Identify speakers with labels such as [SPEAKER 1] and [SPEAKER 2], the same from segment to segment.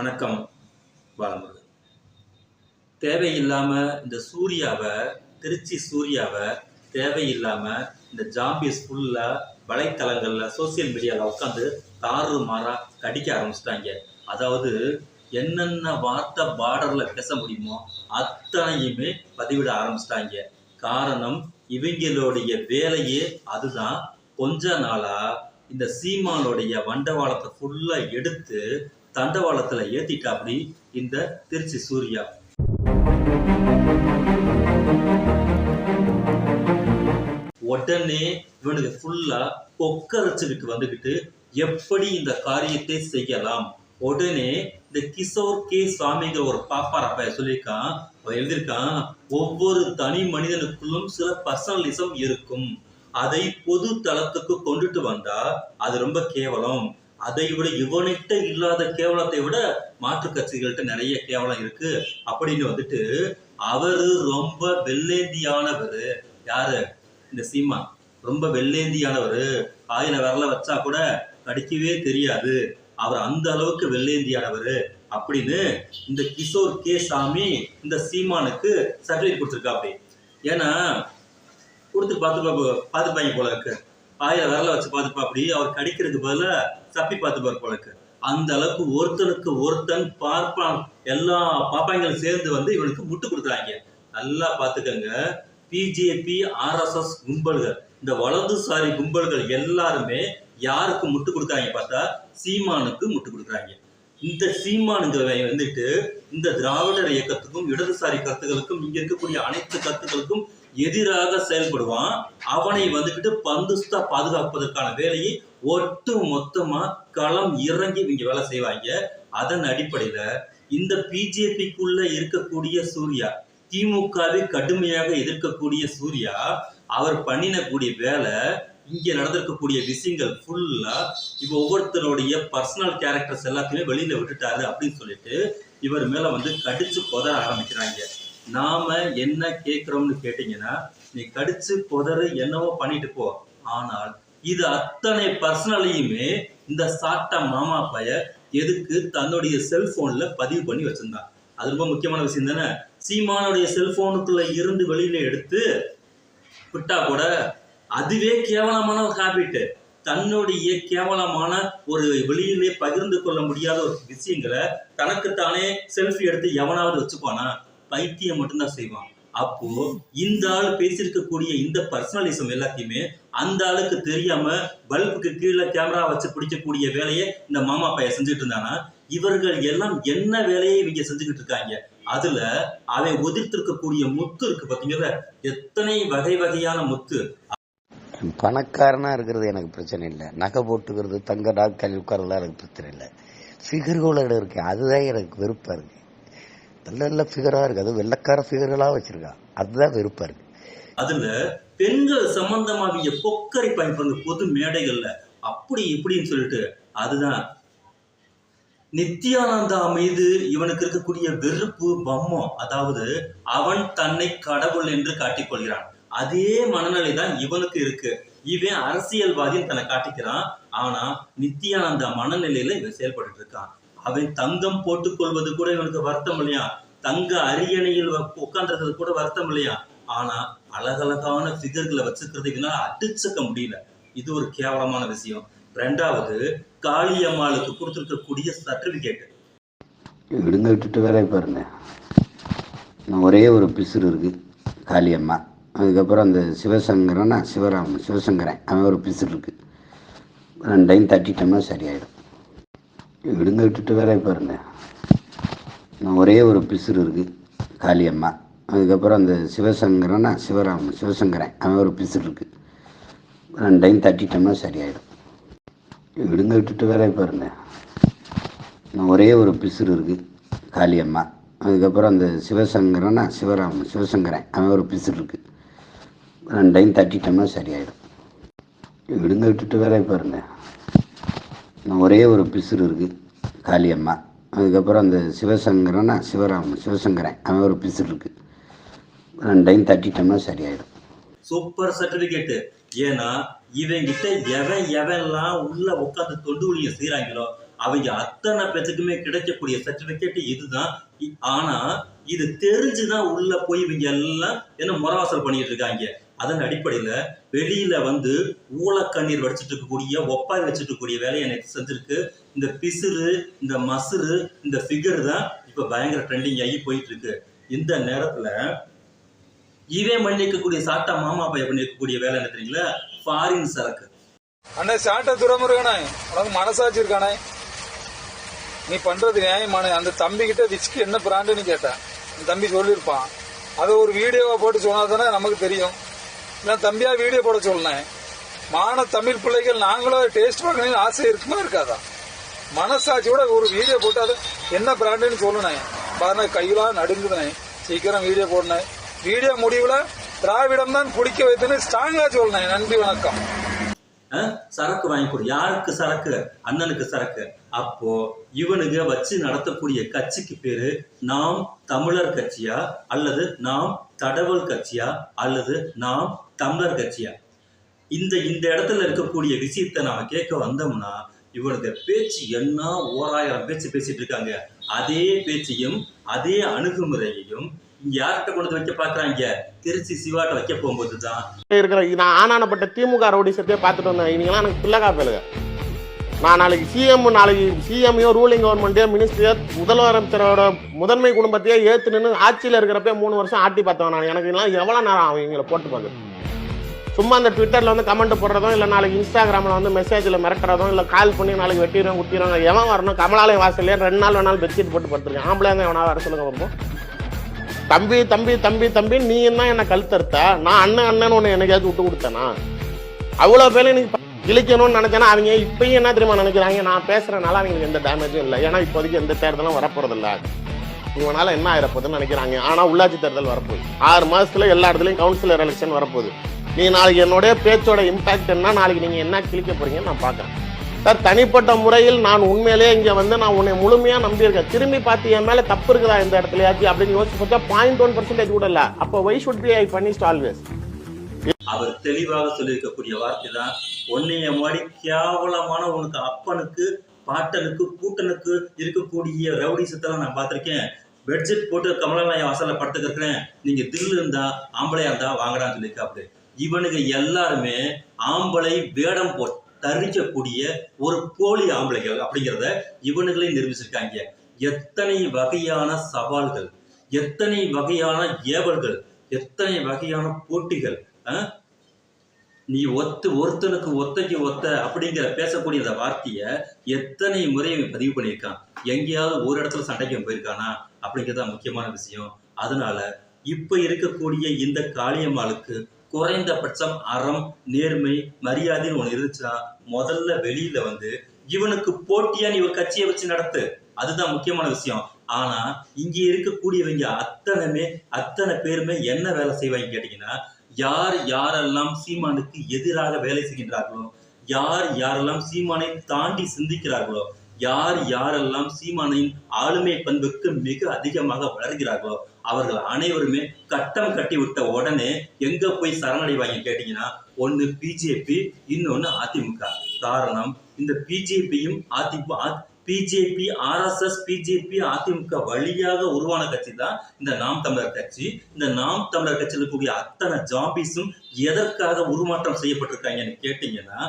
[SPEAKER 1] வணக்கம் பாலமுருகன் தேவையில்லாமல் இந்த சூர்யாவை திருச்சி சூர்யாவை தேவையில்லாமல் இந்த ஜாம்பிஸ் ஃபுல்லாக வலைத்தளங்களில் சோசியல் மீடியாவில் உட்காந்து தாறு மாறா கடிக்க ஆரம்பிச்சிட்டாங்க. அதாவது என்னென்ன வார்த்தை பார்டரில் பேச முடியுமோ அத்தனையுமே பதிவிட ஆரம்பிச்சிட்டாங்க. காரணம் இவங்களுடைய வேலையே அதுதான். கொஞ்ச நாளாக இந்த சீமானுடைய வண்டவாளத்தை ஃபுல்லாக எடுத்து தண்டவாளத்துல ஏத்திட்டாப்படி இந்த திருச்சி சூர்யா. உடனே இவனுக்கு ஃபுல்லா கொக்கரைச்சுக்கிட்டு வந்துக்கிட்டு எப்படி இந்த காரியத்தை செய்யலாம்? உடனே இந்த கிஷோர் கே. சுவாமிங்கிற ஒரு பாப்பார பையன் சொல்லியிருக்கான். அவன் எழுதியிருக்கான் ஒவ்வொரு தனி மனிதனுக்குள்ளும் சில பர்சனலிசம் இருக்கும். அதை பொது தளத்துக்கு கொண்டுட்டு வந்தா அது ரொம்ப கேவலம். அதை விட இவனிட்ட இல்லாத கேவலத்தை விட மாற்று கட்சிகள்கிட்ட நிறைய கேவலம் இருக்கு. அப்படின்னு வந்துட்டு அவரு ரொம்ப வெள்ளேந்தியானவர். யாரு? இந்த சீமா. ரொம்ப வெள்ளேந்தியானவர். ஆயில விரல வச்சா கூட கடிக்கவே தெரியாது. அவர் அந்த அளவுக்கு வெள்ளேந்தியானவர். அப்படின்னு இந்த கிஷோர் கே சாமி இந்த சீமானுக்கு சர்டிஃபிகேட் கொடுத்துருக்காப்படி ஏன்னா கொடுத்து பார்த்து பார்த்துப்பாங்க போல இருக்கு. ஆயில விரல வச்சு பார்த்துப்பா அப்படி அவர் கடிக்கிறதுக்கு பதிலாக தப்பி பார்த்துப்பார் போல அந்த அளவுக்கு ஒருத்தனுக்கு ஒருத்தன் பார்ப்பான். எல்லா பாப்பாங்களும் சேர்ந்து வந்து இவனுக்கு முட்டு கொடுக்குறாங்க. நல்லா பார்த்துக்கங்க. பிஜேபி ஆர்எஸ்எஸ் கும்பல்கள். இந்த வலதுசாரி கும்பல்கள் எல்லாருமே யாருக்கு முட்டு கொடுக்குறாங்க பார்த்தா சீமானுக்கு முட்டு கொடுக்குறாங்க. இந்த சீமானுங்கிறவை வந்துட்டு இந்த திராவிடர் இயக்கத்துக்கும் இடதுசாரி கருத்துக்களுக்கும் இங்க இருக்கக்கூடிய அனைத்து கருத்துக்களுக்கும் எதிராக செயல்படுவான். அவனை வந்துக்கிட்டு பந்துஸ்தா பாதுகாப்பதற்கான வேலையை ஒட்டு மொத்தமா களம் இறங்கி இவங்க வேலை செய்வாங்க. அதன் அடிப்படையில இந்த பிஜேபிக்குள்ள இருக்கக்கூடிய சூர்யா திமுகவை கடுமையாக எதிர்க்கக்கூடிய சூர்யா அவர் பண்ணினக்கூடிய வேலை இங்க நடந்திருக்கக்கூடிய விஷயங்கள் ஃபுல்லா இவ ஒவ்வொருத்தருடைய பர்சனல் கேரக்டர்ஸ் எல்லாத்தையுமே வெளியில விட்டுட்டாரு அப்படின்னு சொல்லிட்டு இவர் மேல வந்து கடிச்சு கொதற ஆரம்பிக்கிறாங்க. நாம என்ன கேட்கிறோம்னு கேட்டீங்கன்னா நீ கடிச்சு புதறு என்னவோ பண்ணிட்டு போ. ஆனால் இது அத்தனை பர்சனலையுமே இந்த சாட்டா மாமா பைய எதுக்கு தன்னுடைய செல்போன்ல பதிவு பண்ணி வச்சிருந்தான் அது ரொம்ப முக்கியமான விஷயம் தானே? சீமானுடைய செல்போனுக்குள்ள இருந்து வெளியில எடுத்து விட்டா கூட அதுவே கேவலமான ஒரு ஹேபிட்டு தன்னுடைய கேவலமான ஒரு வெளியிலே பகிர்ந்து கொள்ள முடியாத ஒரு விஷயங்களை தனக்குத்தானே செல்ஃபி எடுத்து எவனாவது வச்சுப்பானா? பைத்தியம் மட்டும்தான் செய்வான். அப்போ இந்த ஆள் பேசியிருக்கக்கூடிய இந்த பர்சனலிசம் எல்லாத்தையுமே அந்த ஆளுக்கு தெரியாம பல்புக்கு கீழே கேமரா வச்சு பிடிக்கக்கூடிய வேலையை இந்த மாமா பையன் செஞ்சுட்டு இருந்தானா? இவர்கள் எல்லாம் என்ன வேலையை இவங்க செஞ்சுக்கிட்டு இருக்காங்க? அதுல அவன் ஒதிர்த்திருக்கக்கூடிய முத்து இருக்கு பாத்தீங்களா? எத்தனை வகை வகையான முத்து?
[SPEAKER 2] பணக்காரனா இருக்கிறது எனக்கு பிரச்சனை இல்லை. நகை போட்டுக்கிறது தங்க டாக்டர் உட்கார்றதுலாம் எனக்கு பிரச்சனை இல்லை. ஃபிகர்களோட இருக்கு. அதுதான் எனக்கு விருப்பம் இருக்கு. நல்ல நல்ல ஃபிகரா இருக்கு. அது வெள்ளக்கார ஃபிகர்களா வச்சிருக்கா. அதுதான் வெறுப்பா இருக்கு.
[SPEAKER 1] அதுல பெண்கள் சம்பந்தமாக பொக்கரை பயன்படுற பொது மேடைகள்ல அப்படி இப்படின்னு சொல்லிட்டு அதுதான். நித்யானந்தா மீது இவனுக்கு இருக்கக்கூடிய வெறுப்பு பம்மம் அதாவது அவன் தன்னை கடவுள் என்று காட்டிக்கொள்கிறான். அதே மனநிலை தான் இவனுக்கு இருக்கு. இவன் அரசியல்வாதின்னு தன்னை காட்டிக்கிறான். ஆனா நித்யானந்தா மனநிலையில இவன் செயல்பட்டு இருக்கான். அவன் தங்கம் போட்டுக்கொள்வது கூட இவனுக்கு வருத்தம் இல்லையா தங்க அரியணையில் உட்காந்துருக்கிறது கூட வருத்தம் இல்லையா ஆனா அழகழகான ஃபிகர்களை வச்சுக்கிறது இவனால அடிச்சுக்க முடியல. இது ஒரு கேவலமான விஷயம். ரெண்டாவது காளியம்மாளுக்கு கொடுத்துருக்கக்கூடிய சர்டிபிகேட்
[SPEAKER 2] விடுங்க விட்டுட்டு வேலையை பாருங்க. நான் ஒரே ஒரு பிசுறு இருக்கு காளியம்மா அதுக்கப்புறம் அந்த சிவசங்கரன்னா சிவராமன் சிவசங்கரன் அவன் ஒரு பிசுறு இருக்கு. ரெண்டையும் தட்டிட்டோம்னா சரியாயிடும். விடுங்க விட்டுட்டு வேலையை பாருங்க. நான் ஒரே ஒரு பிசுறு இருக்குது காளியம்மா அதுக்கப்புறம் அந்த சிவசங்கரனா சிவராமன் சிவசங்கரன் அவன் ஒரு பிசுறு இருக்குது ரெண்டையும் தட்டிட்டோம்னா சரியாயிடும். விடுங்க விட்டுட்டு வேலையை பாருங்க. நான் ஒரே ஒரு பிசுறு இருக்குது காளியம்மா அதுக்கப்புறம் அந்த சிவசங்கரனா சிவராமன் சிவசங்கரன் அவன் ஒரு பிசுறு இருக்குது ரெண்டையும் தட்டிட்டோம்னா சரியாயிடும். விடுங்க விட்டுட்டு வேலையை பாருங்க. ஒரே ஒரு பிசுறு இருக்குது காளியம்மா அதுக்கப்புறம் அந்த சிவசங்கரன்னா சிவராம் சிவசங்கரன். அவன் ஒரு பிசுறு இருக்குது ரெண்டையும் தட்டிட்டோம்னா சரியாயிடும்.
[SPEAKER 1] சூப்பர் சர்டிஃபிகேட்டு ஏன்னா இவங்கிட்ட எவன் எவன்லாம் உள்ள உட்காந்து தொண்டு ஊழியம் செய்கிறாங்களோ அவங்க அத்தனை பேத்துக்குமே கிடைக்கக்கூடிய சர்டிபிகேட் இதுதான். ஆனால் ஆனா இது தெரிஞ்சுதான் உள்ள போய் இவங்க எல்லாம் என்ன முறவாசல் பண்ணிட்டு இருக்காங்க. அதன் அடிப்படையில் வெளியில் வந்து ஊழக்கண்ணீர் வடிச்சிட்டு இருக்கக்கூடிய ஒப்பாய் வச்சுட்டு இருக்கக்கூடிய வேலையை எனக்கு செஞ்சுருக்கு. இந்த பிசுறு இந்த மசுறு இந்த ஃபிகர் தான் இப்போ பயங்கர ட்ரெண்டிங் ஆகி போயிட்டு இருக்கு இந்த நேரத்தில் இதே பண்ணிருக்கக்கூடிய சாட்டா மாமா பையன் பண்ணிருக்கக்கூடிய வேலை என்ன தெரியுங்களா? ஃபாரின் சரக்கு.
[SPEAKER 3] அண்ணே சாட்டை துறமுருகனே உனக்கு மனசாட்சி இருக்கானே? நீ பண்றது நியாயமான. அந்த தம்பி கிட்ட விச்சுக்கு என்ன பிராண்டுன்னு கேட்டேன். தம்பி சொல்லியிருப்பான். அதை ஒரு வீடியோவை போட்டு சொன்னா தானே நமக்கு தெரியும். நான் தம்பியா வீடியோ போட சொன்னேன். மான தமிழ் பிள்ளைகள் நாங்களும் டேஸ்ட் பார்க்கணும்னு ஆசை இருக்குமா இருக்காதா? மனசாட்சியோட ஒரு வீடியோ போட்டு அது என்ன பிராண்டுன்னு சொல்லணேன் பாருங்க கையெல்லாம் நடுங்குனேன். சீக்கிரம் வீடியோ போடனேன். வீடியோ முடிவுல திராவிடம் தான் குடிக்க வைத்துன்னு ஸ்ட்ராங்கா சொல்லுனேன். நன்றி வணக்கம்.
[SPEAKER 1] சரக்கு வாங்கி கொடு. யாருக்கு சரக்கு? அண்ணனுக்கு சரக்கு. அப்போ இவனுங்க வச்சு நடத்தக்கூடிய கட்சிக்கு பேரு நாம் தமிழர் கட்சியா அல்லது நாம் தடவல் கட்சியா அல்லது நாம் தமிழர் கட்சியா? இந்த இந்த இடத்துல இருக்கக்கூடிய விஷயத்தை நாம கேட்க வந்தோம்னா இவனுக்கு பேச்சு என்ன ஓராயிரம் பேச்சு பேசிட்டு இருக்காங்க. அதே பேச்சையும் அதே அணுகுமுறையையும் யார்கிட்ட கொண்டு வைக்க பாக்குறாங்க திருச்சி சிவாட்ட வைக்க போகும்போது தான்
[SPEAKER 4] இருக்கிற நான் ஆனானப்பட்ட திமுக ரவுடிசத்தையே பார்த்துட்டு வந்தேன். இவங்கெல்லாம் எனக்கு பிள்ளைக்கா பேலுங்க நான் நாளைக்கு சிஎம் நாளைக்கு சிஎம்யோ ரூலிங் கவர்மெண்ட்டையோ மினிஸ்ட்ரியோ முதலமைச்சரோட முதன்மை குடும்பத்தையே ஏற்று நின்று ஆட்சியில் இருக்கிறப்ப மூணு வருஷம் ஆட்டி பார்த்தவன் நான். எனக்கு எல்லாம் எவ்வளோ நேரம் ஆகும் எங்களை போட்டு பார்க்குறேன் சும்மா அந்த ட்விட்டரில் வந்து கமெண்ட் போடுறதும் இல்லை நாளைக்கு இன்ஸ்டாகிராமில் வந்து மெசேஜில் மிரட்டுறதும் இல்லை கால் பண்ணி நாளைக்கு வெட்டிடுவோம் குத்திடுவோம் எவன் வரணும்? கமலாலயம் வாசல்லே ரெண்டு நாள் வேணாலும் பெட்ஷீட் போட்டு படுத்துருக்கேன். ஆம்பளை தான் எவனா வர சொல்லுங்க பார்ப்போம் தம்பி தம்பி தம்பி தம்பி நீ தான் என்னை கழுத்தறுத்த? நான் அண்ணன் அண்ணன் ஒன்று என்னைக்காவது விட்டு கொடுத்தேனா? அவ்வளோ பேர் எனக்கு இழிக்கணும்னு நினச்சேன்னா அவங்க இப்பயும் என்ன தெரியுமா நினைக்கிறாங்க? நான் பேசுகிறனால அவங்களுக்கு எந்த டேமேஜும் இல்லை. ஏன்னா இப்போதைக்கு எந்த தேர்தலும் வரப்போறதில்ல. இவனால என்ன ஆயிரப்போகுதுன்னு நினைக்கிறாங்க. ஆனால் உள்ளாட்சி தேர்தல் வரப்போகுது. ஆறு மாதத்தில் எல்லா இடத்துலையும் கவுன்சிலர் எலெக்ஷன் வரப்போகுது. நீ நாளைக்கு என்னுடைய பேச்சோட இம்பேக்ட் என்ன? நாளைக்கு நீங்கள் என்ன கிழிக்க போறீங்கன்னு நான் பார்க்குறேன். சார் தனிப்பட்ட முறையில் நான் உண்மையிலேயே இங்கே வந்து நான் உன்னை முழுமையாக நம்பியிருக்கேன். திரும்பி பார்த்து என் மேலே தப்பு இருக்குதா இந்த இடத்துலயாச்சும் அப்படின்னு யோசிச்சு பார்த்தா பாயிண்ட் ஒன் பர்சன்டேஜ் கூட இல்லை. அப்போ why should be I punished always
[SPEAKER 1] அவர் தெளிவாக சொல்லியிருக்கக்கூடிய வார்த்தை தான் உன்னைய மாதிரி கேவலமான உனக்கு அப்பனுக்கு பாட்டனுக்கு கூட்டனுக்கு இருக்கக்கூடிய ரவுடிசத்தெல்லாம் நான் பார்த்துருக்கேன். பெட்ஷீட் போட்டு கமலநாயகம் வாசல்ல படுத்துக்கிறேன் நீங்க தில்லு இருந்தா ஆம்பளையா இருந்தா வாங்கடான்னு சொல்லியிருக்காப்டு. இவனுங்க எல்லாருமே ஆம்பளை வேடம் போ தரிக்கக்கூடிய ஒரு போலி ஆம்பளைகள் அப்படிங்கிறத இவனுங்களே நிரூபிச்சிருக்காங்க. எத்தனை வகையான சவால்கள் எத்தனை வகையான ஏவல்கள் எத்தனை வகையான போட்டிகள் நீ ஒத்து ஒருத்தனுக்கு ஒத்தைக்கு ஒத்த அப்படிங்கிற பேசக்கூடிய அந்த வார்த்தையை எத்தனை முறை பதிவு பண்ணியிருக்கான்? எங்கேயாவது ஒரு இடத்துல சண்டைக்கு போயிருக்கானா? அப்படிங்கிறது தான் முக்கியமான விஷயம். அதனால இப்போ இருக்கக்கூடிய இந்த காளியம்மாளுக்கு குறைந்தபட்சம் அறம் நேர்மை மரியாதைன்னு ஒன்று இருந்துச்சுன்னா முதல்ல வெளியில வந்து இவனுக்கு போட்டியா நீ ஒரு கட்சியை வச்சு நடத்து. அதுதான் முக்கியமான விஷயம். ஆனா இங்க இருக்கக்கூடியவங்க அத்தனைமே அத்தனை பேருமே என்ன வேலை செய்வாங்க கேட்டீங்கன்னா யார் யாரெல்லாம் சீமானுக்கு எதிராக வேலை செய்கின்றார்களோ யார் யாரெல்லாம் சீமானை தாண்டி சிந்திக்கிறார்களோ யார் யாரெல்லாம் சீமானின் ஆளுமை பண்புக்கு மிக அதிகமாக வளர்கிறார்களோ அவர்கள் அனைவருமே கட்டம் கட்டி விட்ட உடனே எங்க போய் சரணடைவாங்க கேட்டீங்கன்னா ஒன்னு பிஜேபி இன்னொன்னு அதிமுக காரணம் இந்த பிஜேபியும் AIADMK BJP RSS BJP AIADMK வழியாக உருவான கட்சி தான் இந்த நாம் தமிழர் கட்சி. இந்த நாம் தமிழர் கட்சியில் இருக்கக்கூடிய அத்தனை ஜாபிஸும் எதற்காக உருமாற்றம் செய்யப்பட்டிருக்காங்கன்னு கேட்டீங்கன்னா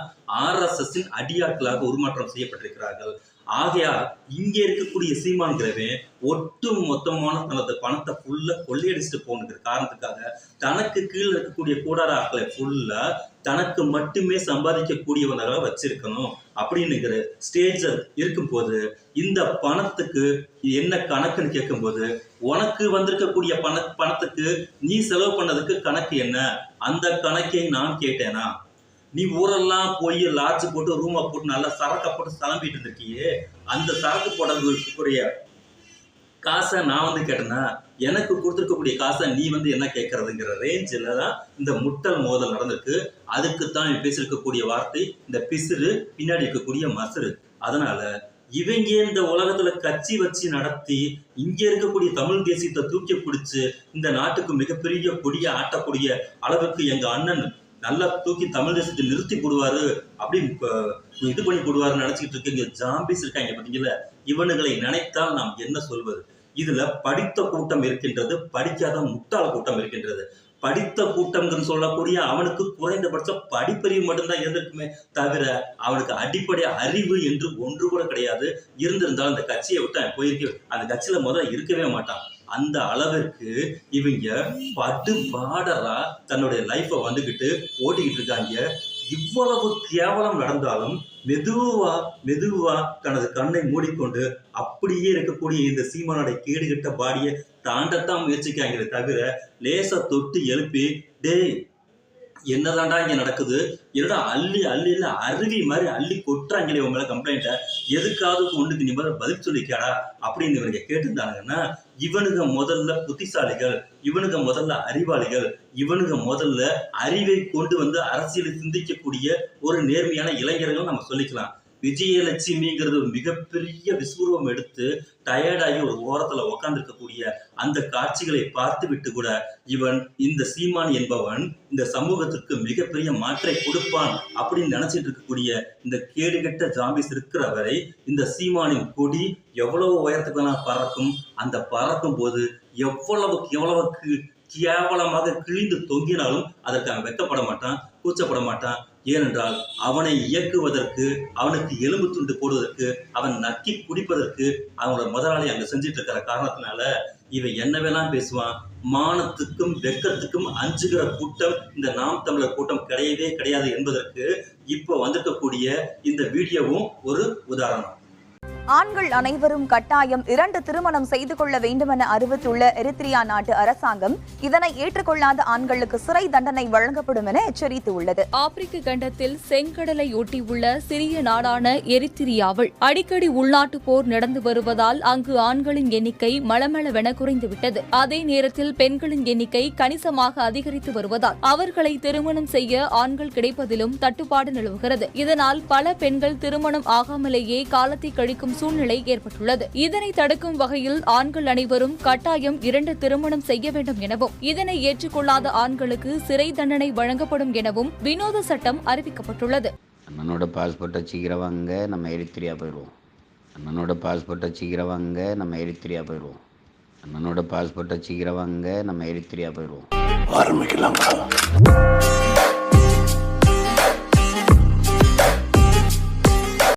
[SPEAKER 1] ஆர்எஸ்எஸ்ஸின் அடியாட்களாக உருமாற்றம் செய்யப்பட்டிருக்கிறார்கள். ஆகையால் இங்கே இருக்கக்கூடிய சீமான்கிறவன் ஒட்டு மொத்தமான தனது பணத்தை ஃபுல்லா கொள்ளையடிச்சுட்டு போகணுங்கிற காரணத்துக்காக தனக்கு கீழே இருக்கக்கூடிய கூடார ஆட்களை ஃபுல்லா தனக்கு மட்டுமே சம்பாதிக்கக்கூடியவனாக வச்சிருக்கணும் அப்படின்னுங்கிற ஸ்டேஜ் இருக்கும்போது இந்த பணத்துக்கு என்ன கணக்குன்னு கேட்கும்போது உனக்கு வந்திருக்கக்கூடிய பண பணத்துக்கு நீ செலவு பண்ணதுக்கு கணக்கு என்ன? அந்த கணக்கை நான் கேட்டேனா? நீ ஊரெல்லாம் போய் லாட்ஜ் போட்டு ரூமை போட்டு நல்லா சரக்கை போட்டு கிளம்பிட்டு இருந்திருக்கியே அந்த சரக்கு போடக்கூடிய காசை நான் வந்து கேட்டேன்னா எனக்கு கொடுத்துருக்கக்கூடிய காசை நீ வந்து என்ன கேட்கறதுங்கிற ரேஞ்சில் தான் இந்த முட்டல் மோதல் நடந்திருக்கு. அதுக்கு தான் பேசியிருக்கக்கூடிய வார்த்தை இந்த பிசுறு பின்னாடி இருக்கக்கூடிய மசுறு. அதனால இவங்க இந்த உலகத்துல கட்சி வச்சு நடத்தி இங்க இருக்கக்கூடிய தமிழ் தேசியத்தை தூக்கி பிடிச்சு இந்த நாட்டுக்கு மிகப்பெரிய கொடிய ஆட்டக்கூடிய அளவுக்கு எங்க அண்ணன் நல்லா தூக்கி தமிழ் தேசத்தை நிறுத்தி போடுவாரு அப்படி இது பண்ணி போடுவாருன்னு நினைச்சிட்டு இருக்கீங்க ஜாம்பிஸ் இருக்காங்க பாத்தீங்களா? இவனுங்களை நினைத்தால் நாம் என்ன சொல்வது? இதுல படித்த கூட்டம் இருக்கின்றது படிக்காத முட்டாள் கூட்டம் இருக்கின்றது. படித்த கூட்டம்னு சொல்லக்கூடிய அவனுக்கு குறைந்தபட்சம் படிப்பறிவு மட்டும்தான் இருந்திருக்குமே தவிர அவனுக்கு அடிப்படை அறிவு என்று ஒன்று கூட கிடையாது. இருந்திருந்தாலும் அந்த கட்சியை விட்டு அவன் போயிருக்க அந்த கட்சியில முதல்ல இருக்கவே மாட்டான். அந்த அளவிற்கு இவங்க பட்டு பாடரா தன்னுடைய லைஃப்பை வந்துக்கிட்டு ஓட்டிக்கிட்டு இருக்காங்க. இவ்வளவு கேவலம் நடந்தாலும் மெதுவா மெதுவா தனது கண்ணை மூடிக்கொண்டு அப்படியே இருக்கக்கூடிய இந்த சீமானுடைய கேடுகட்ட பாடியை தாண்டத்தான் முயற்சிக்காங்களே தவிர லேசை தொட்டு எழுப்பி டேய் என்னதான்டா இங்க நடக்குது? என்னடா அள்ளி அள்ளி இல்ல அருவி மாதிரி அள்ளி கொட்டுறாங்களே உங்களை கம்ப்ளைண்ட்டை எதுக்காவது ஒன்றுக்கு நீ முதல்ல பதில் சொல்லிக்காடா அப்படின்னு இவனுங்க கேட்டிருந்தானுங்கன்னா இவனுங்க முதல்ல புத்திசாலிகள் இவனுங்க முதல்ல அறிவாளிகள் இவனுங்க முதல்ல அறிவை கொண்டு வந்து அரசியலை சிந்திக்கக்கூடிய ஒரு நேர்மையான இளைஞர்கள் நம்ம சொல்லிக்கலாம். விஜயலட்சுமிங்கிறது ஒரு மிகப்பெரிய விஸ்வரூபம் எடுத்து டயர்டாகி ஒரு ஓரத்துல உக்காந்துருக்கக்கூடிய அந்த காட்சிகளை பார்த்து விட்டு கூட இவன் இந்த சீமான் என்பவன் இந்த சமூகத்திற்கு மிகப்பெரிய மாற்றை கொடுப்பான் அப்படின்னு நினைச்சிட்டு இருக்கக்கூடிய இந்த கேடுகெட்ட ஜாம்பிஸ் இருக்கிற வரை இந்த சீமானின் கொடி எவ்வளவு உயரத்துக்கு வேணா பறக்கும் அந்த பறக்கும் போது எவ்வளவுக்கு எவ்வளவுக்கு கேவலமாக கிழிந்து தொங்கினாலும் அதற்கு அவன் வெக்கப்பட மாட்டான் கூச்சப்பட மாட்டான். ஏனென்றால் அவனை இயக்குவதற்கு அவனுக்கு எலும்பு துண்டு போடுவதற்கு அவன் நக்கி குடிப்பதற்கு அவனோட முதலாளி அங்கே செஞ்சுட்டு இருக்கிற காரணத்தினால இவன் என்னவெல்லாம் பேசுவான்? மானத்துக்கும் வெக்கத்துக்கும் அஞ்சுகிற கூட்டம் இந்த நாம் தமிழர் கூட்டம் கிடையவே கிடையாது என்பதற்கு இப்போ வந்திருக்கக்கூடிய இந்த வீடியோவும் ஒரு உதாரணம்.
[SPEAKER 5] ஆண்கள் அனைவரும் கட்டாயம் இரண்டு திருமணம் செய்து கொள்ள வேண்டுமென அறிவித்துள்ள எரித்ரியா நாட்டு அரசாங்கம் இதனை ஏற்றுக்கொள்ளாத ஆண்களுக்கு சிறை தண்டனை வழங்கப்படும் என எச்சரித்துள்ளது.
[SPEAKER 6] ஆப்பிரிக்க கண்டத்தில் செங்கடலை ஒட்டியுள்ள சிறிய நாடான எரித்திரியாவில் அடிக்கடி உள்நாட்டு போர் நடந்து வருவதால் அங்கு ஆண்களின் எண்ணிக்கை மளமளவென குறைந்துவிட்டது. அதே நேரத்தில் பெண்களின் எண்ணிக்கை கணிசமாக அதிகரித்து வருவதால் அவர்களை திருமணம் செய்ய ஆண்கள் கிடைப்பதிலும் தட்டுப்பாடு நிலவுகிறது. இதனால் பல பெண்கள் திருமணம் ஆகாமலேயே காலத்தை கழிக்கும் சூழ்நிலை ஏற்பட்டுள்ளது. இதனை தடுக்கும் வகையில் ஆண்கள் அனைவரும் கட்டாயம் இரண்டு திருமணம் செய்ய வேண்டும் எனவும் இதனை ஏற்றுக்கொள்ளாத ஆண்களுக்கு சிறை தண்டனை வழங்கப்படும் எனவும் வினோத சட்டம் அறிவிக்கப்பட்டுள்ளது.
[SPEAKER 2] அண்ணனோட பாஸ்போர்ட்டை சீக்கிரம் வாங்க நம்ம எரித்திரியா போயிடுவோம். அண்ணனோட பாஸ்போர்ட்டை சீக்கிரம் வாங்க நம்ம எரித்திரியா போயிடுவோம். அண்ணனோட பாஸ்போர்ட்டை சீக்கிரம் வாங்க நம்ம எரித்திரியா போயிடுவோம்.
[SPEAKER 7] ஆரம்பிக்கலாங்களா